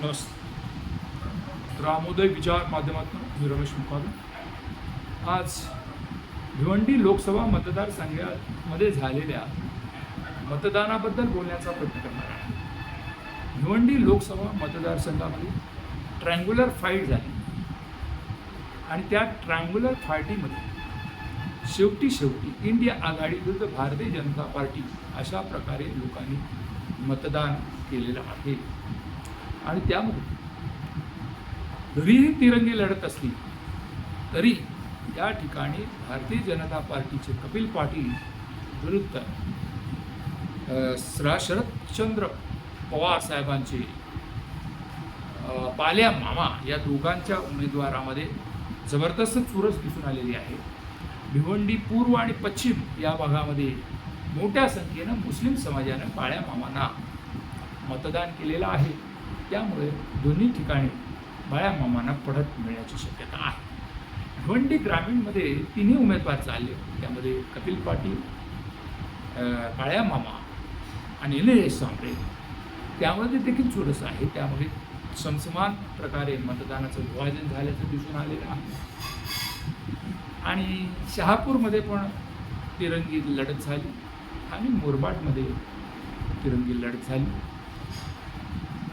नमस्ते रामोदय विचार माध्यमातून मी रमेश मुखादे आज भिवंडी लोकसभा मतदारसंघामध्ये झालेल्या मतदानाबद्दल बोलण्याचा प्रयत्न करणार आहे. भिवंडी लोकसभा मतदारसंघामध्ये ट्रँग्युलर फाईट झाली. आणि त्या ट्रँग्युलर फायटीमध्ये शेवटी शेवटी इंडिया आघाडी विरुद्ध भारतीय जनता पार्टी अशा प्रकारे लोकांनी मतदान केलेलं आहे. आणि त्यामध्ये जरीही तिरंगी लढत असली तरी या ठिकाणी भारतीय जनता पार्टीचे कपिल पाटील विरुद्ध श्रा शरदचंद्र पवार साहेबांचे पाल्या मामा या दोघांच्या उमेदवारामध्ये जबरदस्त चुरस दिसून आलेली आहे. भिवंडी पूर्व आणि पश्चिम या भागामध्ये मोठ्या संख्येनं मुस्लिम समाजानं पाळ्या मामांना मतदान केलेलं आहे. त्यामुळे दोन्ही ठिकाणी बाया मामांना पडत मिळण्याची शक्यता आहे. भिवंडी ग्रामीणमध्ये तिन्ही उमेदवार चालले. त्यामध्ये कपिल पाटील अ, बाळ्या मामा आणि निलेश सांबरे. त्यामध्ये देखील चुरस आहे. त्यामुळे समसमान प्रकारे मतदानाचं विभाजन झाल्याचं दिसून आलेलं आहे. आणि शहापूरमध्ये पण तिरंगी लढत झाली आणि मुरबाडमध्ये तिरंगी लढत झाली.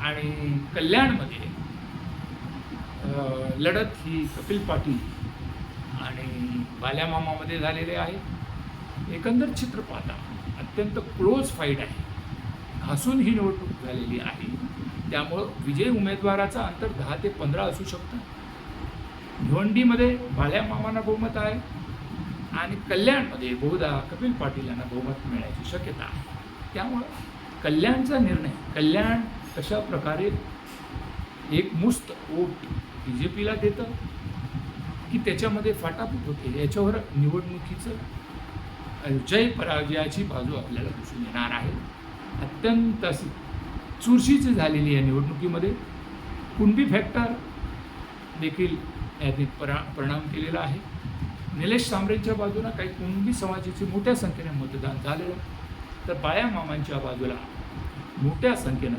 आणि कल्याणमध्ये लढत ही कपिल पाटील आणि बाल्यामामामध्ये झालेले आहे. एकंदर चित्र पाहता अत्यंत क्लोज फाईट आहे. घासून ही निवडणूक झालेली आहे. त्यामुळं विजय उमेदवाराचा अंतर दहा ते पंधरा असू शकतं. भिवंडीमध्ये बाल्यामामांना बहुमत आहे आणि कल्याणमध्ये बहुधा कपिल पाटील यांना बहुमत मिळण्याची शक्यता आहे. त्यामुळं कल्याणचा निर्णय कल्याण अशा प्रकारे एक मुस्त वोट बी जे पीला देतं की त्याच्यामध्ये फाटाफूट होते. याच्यावर निवडणुकीचं जय पराजयाची बाजू आपल्याला दिसून येणार आहे. अत्यंत अशी चुरशीची झालेली या निवडणुकीमध्ये. कुणबी फॅक्टर देखील यादीत परा परिणाम केलेला आहे. निलेश सांबरेंच्या बाजूला काही कुणबी समाजाचे मोठ्या संख्येने मतदान झालेलं तर बाया मामांच्या बाजूला मोठ्या संख्येनं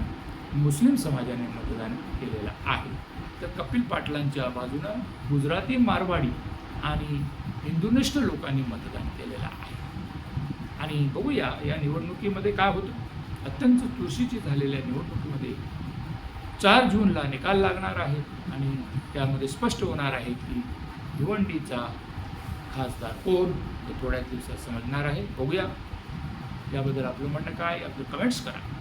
मुस्लिम समाजाने मतदान केलेलं आहे. तर कपिल पाटलांच्या बाजूनं गुजराती मारवाडी आणि हिंदुनिष्ठ लोकांनी मतदान केलेलं आहे. आणि बघूया या निवडणुकीमध्ये काय होतं? अत्यंत चुरशीची झालेल्या निवडणुकीमध्ये चार जूनला निकाल लागणार आहे आणि त्यामध्ये स्पष्ट होणार आहे की भिवंडीचा खासदार कोण तो थोड्याच दिवसात समजणार आहे. बघूया. याबद्दल आपलं म्हणणं काय? आपलं कमेंट्स करा.